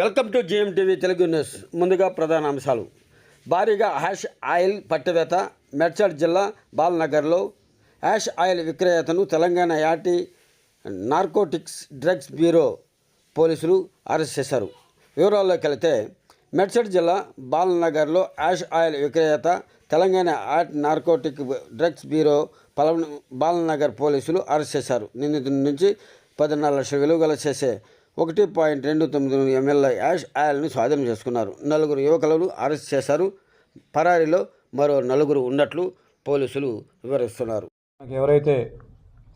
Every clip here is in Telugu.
Welcome to GM TV Telugu news. ముందుగా ప్రధాన అంశాలు. భారీగా హ్యాష్ ఆయిల్ పట్టివేత మెడ్చల్ జిల్లా బాల్నగర్లో hash oil విక్రేతను Telangana anti narcotics drugs bureau పోలీసులు అరెస్ట్ చేశారు. వివరాల్లోకి వెళితే మెడ్చల్ జిల్లా బాల్నగర్లో యాష్ ఆయిల్ విక్రేత Telangana anti narcotic drugs bureau పలవ Balanagar పోలీసులు అరెస్ట్ చేశారు. నిందితుడి నుంచి పదిన్నర లక్షల విలువగల చేసే ఒకటి పాయింట్ రెండు తొమ్మిది ఎంఎల్ యాష్ ఆయిల్ను స్వాధీనం చేసుకున్నారు. నలుగురు యువకులను అరెస్ట్ చేశారు. పరారీలో మరో నలుగురు ఉన్నట్లు పోలీసులు వివరిస్తున్నారు. ఎవరైతే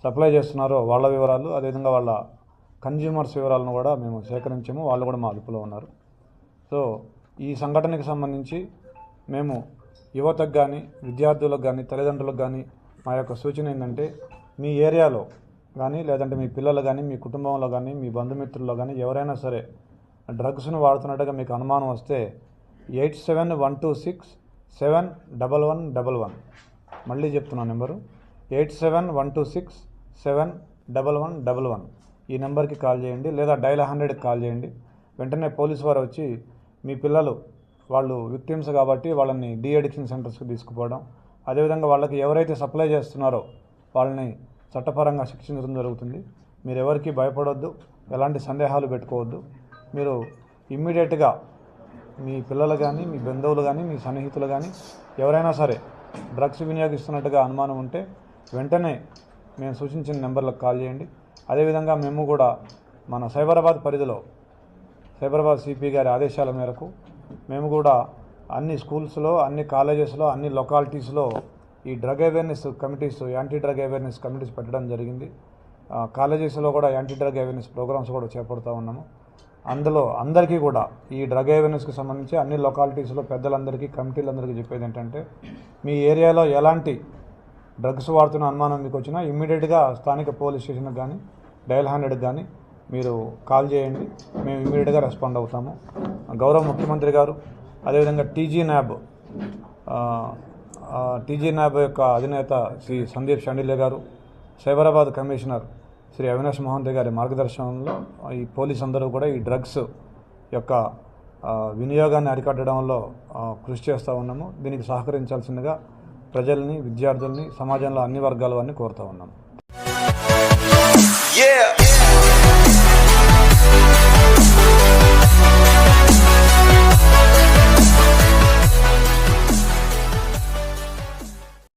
సప్లై చేస్తున్నారో వాళ్ళ వివరాలు అదేవిధంగా వాళ్ళ కన్జ్యూమర్స్ వివరాలను కూడా మేము సేకరించాము. వాళ్ళు కూడా మా అదుపులో ఉన్నారు. సో ఈ సంఘటనకి సంబంధించి మేము యువతకు కానీ విద్యార్థులకు కానీ తల్లిదండ్రులకు కానీ మా యొక్క సూచన ఏంటంటే మీ ఏరియాలో కానీ లేదంటే మీ పిల్లలు కానీ మీ కుటుంబంలో కానీ మీ బంధుమిత్రుల్లో కానీ ఎవరైనా సరే డ్రగ్స్ను వాడుతున్నట్టుగా మీకు అనుమానం వస్తే eight seven one two six seven double one double one. మళ్ళీ చెప్తున్నా number. Eight seven one two six seven double one double one. ఈ నెంబర్కి కాల్ చేయండి లేదా డైల్ హండ్రెడ్కి కాల్ చేయండి. వెంటనే పోలీస్ వారు వచ్చి మీ పిల్లలు వాళ్ళు విక్టిమ్స్ కాబట్టి వాళ్ళని డీ అడిక్షన్ సెంటర్స్కి తీసుకుపోవడం. అదేవిధంగా వాళ్ళకి ఎవరైతే సప్లై చేస్తున్నారో వాళ్ళని చట్టపరంగా శిక్షించడం జరుగుతుంది. మీరు ఎవరికి భయపడొద్దు ఎలాంటి సందేహాలు పెట్టుకోవద్దు. మీరు ఇమ్మీడియట్గా మీ పిల్లలు కానీ మీ బంధువులు కానీ మీ సన్నిహితులు కానీ ఎవరైనా సరే డ్రగ్స్ వినియోగిస్తున్నట్టుగా అనుమానం ఉంటే వెంటనే మేము సూచించిన నెంబర్లకు కాల్ చేయండి. అదేవిధంగా మేము కూడా మన సైబరాబాద్ పరిధిలో సైబరాబాద్ సిపి గారి ఆదేశాల మేరకు మేము కూడా అన్ని స్కూల్స్లో అన్ని కాలేజెస్లో అన్ని లొకాలిటీస్లో ఈ drug awareness committees anti drug awareness committees పెట్టడం జరిగింది. కాలేజెస్లో కూడా యాంటీ డ్రగ్ అవేర్నెస్ ప్రోగ్రామ్స్ కూడా చేపడుతూ ఉన్నాము. అందులో అందరికీ కూడా ఈ డ్రగ్ అవేర్నెస్కి సంబంధించి అన్ని లొకాలిటీస్లో పెద్దలందరికీ కమిటీలందరికీ చెప్పేది ఏంటంటే మీ ఏరియాలో ఎలాంటి డ్రగ్స్ వాడుతున్న అనుమానం మీకు వచ్చినా ఇమ్మీడియట్గా స్థానిక పోలీస్ స్టేషన్కి కానీ డయల్ హండ్రెడ్కి కానీ మీరు కాల్ చేయండి. మేము ఇమ్మీడియట్గా రెస్పాండ్ అవుతాము. గౌరవ ముఖ్యమంత్రి గారు అదేవిధంగా టీజీ న్యాబ్ టీజీ నాబ్ యొక్క అధినేత శ్రీ సందీప్ షండిలే గారు సైబరాబాద్ కమిషనర్ శ్రీ అవినాష్ మోహంతి గారి మార్గదర్శనంలో ఈ పోలీస్ అందరూ కూడా ఈ డ్రగ్స్ యొక్క వినియోగాన్ని అరికట్టడంలో కృషి చేస్తూ ఉన్నాము. దీనికి సహకరించాల్సిందిగా ప్రజల్ని విద్యార్థుల్ని సమాజంలో అన్ని వర్గాల వారిని కోరుతూ ఉన్నాము.